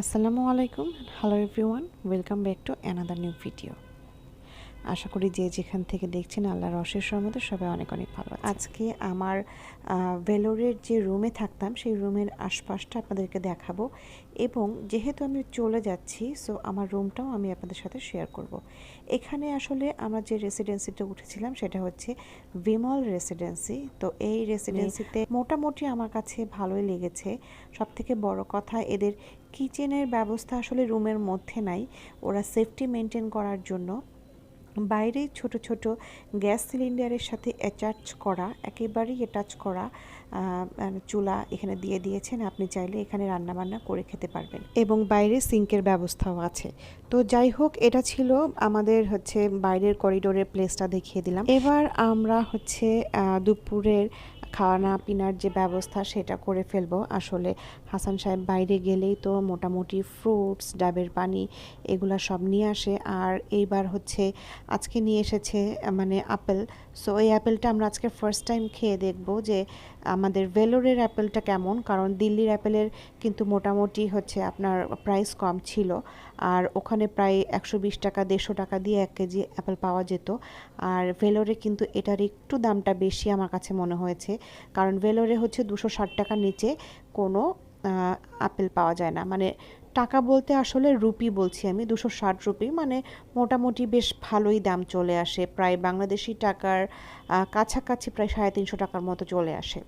আসসালামু আলাইকুম। Hello everyone welcome back to another new video আশা করি যে যেখান থেকে দেখছেন আল্লাহর অশেষ রহমতে সবাই অনেক অনেক ভালো আজকে আমার ভেলোরের যে রুমে থাকতাম, সেই রুমের আশপাশটা আপনাদেরকে দেখাবো এবং যেহেতু আমি চলে যাচ্ছি সো আমার রুমটাও আমি আপনাদের সাথে শেয়ার করব। এখানে আসলে আমরা যে রেসিডেন্সিটা উঠেছিলাম, সেটা হচ্ছে বিমল রেসিডেন্সি তো এই রেসিডেন্সিতে মোটামুটি আমার কাছে ভালোই লেগেছে। সব থেকে বড় কথা, এদের কিচেনের ব্যবস্থা আসলে রুমের মধ্যে নাই। ওরা সেফটি মেনটেন করার জন্য বাইরেই ছোট ছোট গ্যাস সিলিন্ডারের সাথে অ্যাটাচ করা, একেবারেই অ্যাটাচ করা চুলা এখানে দিয়ে দিয়েছেন। আপনি চাইলে এখানে রান্নাবান্না করে খেতে পারবেন। এবং বাইরে সিঙ্কের ব্যবস্থাও আছে। তো যাই হোক, এটা ছিল আমাদের হচ্ছে বাইরের করিডোরের প্লেসটা দেখিয়ে দিলাম। এবার আমরা হচ্ছে দুপুরের খাওয়ানা পিনার যে ব্যবস্থা সেটা করে ফেলব। আসলে হাসান সাহেব বাইরে গেলেই তো মোটামুটি ফ্রুটস ডাবের পানি এগুলা সব নিয়ে আসে। আর এইবার হচ্ছে আজকে নিয়ে এসেছে মানে আপেল। সো এই অ্যাপেলটা আমরা আজকে ফার্স্ট টাইম খেয়ে দেখব যে আমাদের ভেলোরের অ্যাপেলটা কেমন। কারণ দিল্লির অ্যাপেলের কিন্তু মোটামুটি হচ্ছে আপনার প্রাইস কম ছিল। আর ওখানে প্রায় একশো বিশ টাকা, দেড়শো টাকা দিয়ে এক কেজি অ্যাপেল পাওয়া যেত। আর ভেলোরে কিন্তু এটার একটু দামটা বেশি আমার কাছে মনে হয়েছে। কারণ ভেলোরে হচ্ছে দুশো ষাট টাকার নিচে কোনো আপেল পাওয়া যায় না। মানে টাকা বলতে আসলে রুপি বলছি আমি, দুশো ষাট রুপি। মানে মোটামুটি বেশ ভালোই দাম চলে আসে। প্রায় বাংলাদেশি টাকার কাছাকাছি প্রায় সাড়ে তিনশো টাকার মতো চলে আসে।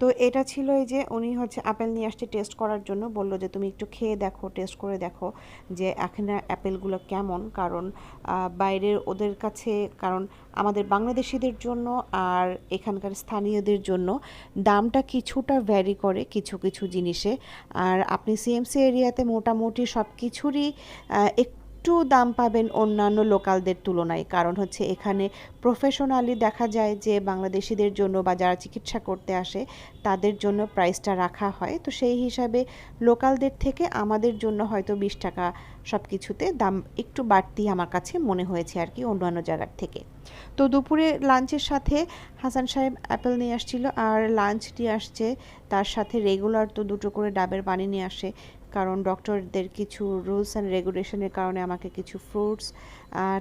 তো এটা ছিল এই যে উনি হচ্ছে আপেল নিয়ে আসছে টেস্ট করার জন্য। বলল যে, তুমি একটু খেয়ে দেখো টেস্ট করে দেখো যে এখানে অ্যাপেলগুলো কেমন। কারণ বাইরের ওদের কাছে, কারণ আমাদের বাংলাদেশিদের জন্য আর এখানকার স্থানীয়দের জন্য দামটা কিছুটা ভ্যারি করে কিছু কিছু জিনিসে। আর আপনি সিএমসি এরিয়াতে মোটামুটি সব কিছুরই একটু একটু দাম পাবেন অন্যান্য লোকালদের তুলনায়। কারণ হচ্ছে এখানে প্রফেশনালি দেখা যায় যে বাংলাদেশিদের জন্য বা যারা চিকিৎসা করতে আসে, তাদের জন্য প্রাইসটা রাখা হয়। তো সেই হিসাবে লোকালদের থেকে আমাদের জন্য হয়তো বিশ টাকা সব কিছুতে দাম একটু বাড়তি আমার কাছে মনে হয়েছে আর কি অন্যান্য জায়গার থেকে। তো দুপুরে লাঞ্চের সাথে হাসান সাহেব অ্যাপেল নিয়ে আসছিল আর লাঞ্চ নিয়ে আসছে, তার সাথে রেগুলার তো দুটো করে ডাবের পানি নিয়ে আসে। কারণ ডক্টরদের কিছু রুলস অ্যান্ড রেগুলেশনের কারণে আমাকে কিছু ফ্রুটস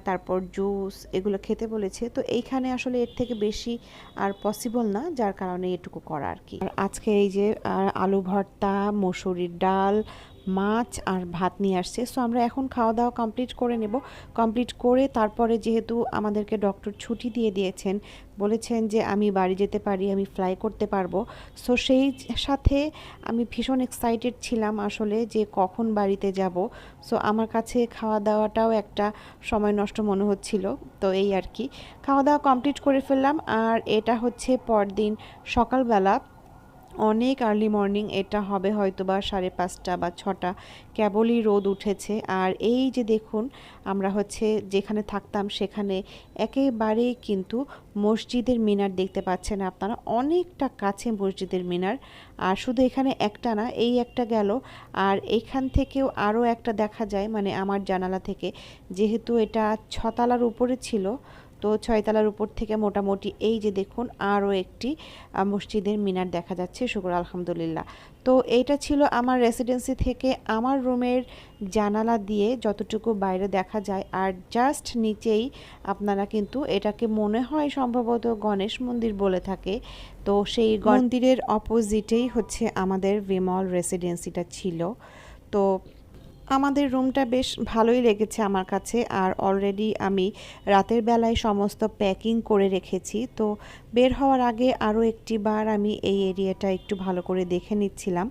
তারপর জুস এগুলো খেতে বলেছে। তো এইখানে আসলে এর থেকে বেশি আর পসিবল না, যার কারণে এটুকু করা আর কি। আর আজকে এই যে আলু ভর্তা, মসুরির ডাল মাছ আর ভাত নিয়ে আসছে। সো আমরা এখন খাওয়া দাওয়া কমপ্লিট করে নেব। কমপ্লিট করে তারপরে যেহেতু আমাদেরকে ডক্টর ছুটি দিয়ে দিয়েছেন, বলেছেন যে আমি বাড়ি যেতে পারি, আমি ফ্লাই করতে পারব। সো সেই সাথে আমি ভীষণ এক্সাইটেড ছিলাম আসলে যে কখন বাড়িতে যাব। সো আমার কাছে খাওয়া দাওয়াটাও একটা সময় নষ্ট মনে হচ্ছিল। তো এই আর কি। খাওয়া দাওয়া কমপ্লিট করে ফেললাম। আর এটা হচ্ছে পরদিন সকালবেলা অনেক আর্লি মর্নিং এটা হবে হয়তো বা সাড়ে পাঁচটা বা ছটা। কেবলই রোদ উঠেছে। আর এই যে দেখুন, আমরা হচ্ছে যেখানে থাকতাম সেখানে একেবারেই কিন্তু মসজিদের মিনার দেখতে পাচ্ছেন আপনারা। অনেকটা কাছে মসজিদের মিনার। আর শুধু এখানে একটা না, এই একটা গেল। আর এখান থেকেও আরও একটা দেখা যায় মানে আমার জানালা থেকে। যেহেতু এটা ছতালার উপরে ছিল তো ছয়তলার উপর থেকে মোটামুটি এই যে দেখুন, আরও একটি মসজিদের মিনার দেখা যাচ্ছে। শুকুর, আলহামদুলিল্লাহ। তো এইটা ছিল আমার রেসিডেন্সি থেকে আমার রুমের জানালা দিয়ে যতটুকু বাইরে দেখা যায়। আর জাস্ট নিচেই আপনারা কিন্তু এটাকে মনে হয় সম্ভবত গণেশ মন্দির বলে থাকে। তো সেই মন্দিরের অপোজিটেই হচ্ছে আমাদের বিমল রেসিডেন্সিটা ছিল। তো আমাদের রুমটা বেশ ভালোই লেগেছে আমার কাছে আর অলরেডি আমি রাতের বেলায় সমস্ত প্যাকিং করে রেখেছি। তো বের হওয়ার আগে আরও একটি বার আমি এই এরিয়াটা একটু ভালো করে দেখে নিচ্ছিলাম।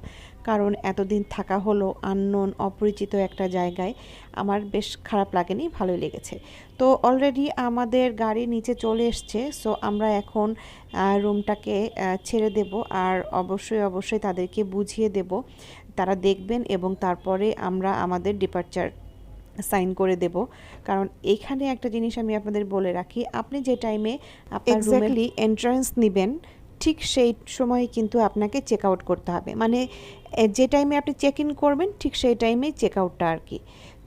কারণ এতদিন থাকা হলো আননোন অপরিচিত একটা জায়গায়। আমার বেশ খারাপ লাগেনি ভালোই লেগেছে। তো অলরেডি আমাদের গাড়ি নিচে চলে এসছে সো আমরা এখন রুমটাকে ছেড়ে দেব আর অবশ্যই অবশ্যই তাদেরকে বুঝিয়ে দেব। তারা দেখবেন এবং তারপরে আমরা আমাদের ডিপার্চার সাইন করে দেব। কারণ এখানে একটা জিনিস আমি আপনাদের বলে রাখি আপনি যে টাইমে আপনার রুমেলি এন্ট্রান্স নেবেন ঠিক সেই সময়ে কিন্তু আপনাকে চেক আউট করতে হবে। মানে যে টাইমে আপনি চেক ইন করবেন, ঠিক সেই টাইমেই চেক আউটটা আর কি।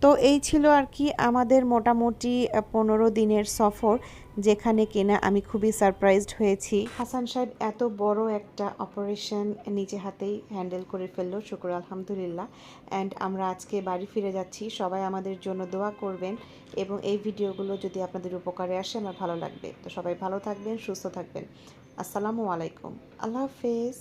তো এই ছিল আর কি আমাদের মোটামুটি পনেরো দিনের সফর। যেখানে কিনা আমি খুবই সারপ্রাইজড হয়েছি। হাসান সাহেব এত বড় একটা অপারেশন নিজে হাতেই হ্যান্ডেল করে ফেলল, শুক্র আলহামদুলিল্লাহ। অ্যান্ড আমরা আজকে বাড়ি ফিরে যাচ্ছি, সবাই আমাদের জন্য দোয়া করবেন এবং এই ভিডিওগুলো যদি আপনাদের উপকারে আসে, আমার ভালো লাগবে। তো সবাই ভালো থাকবেন, সুস্থ থাকবেন। আসসালামু আলাইকুম। আল্লাহ হাফেজ।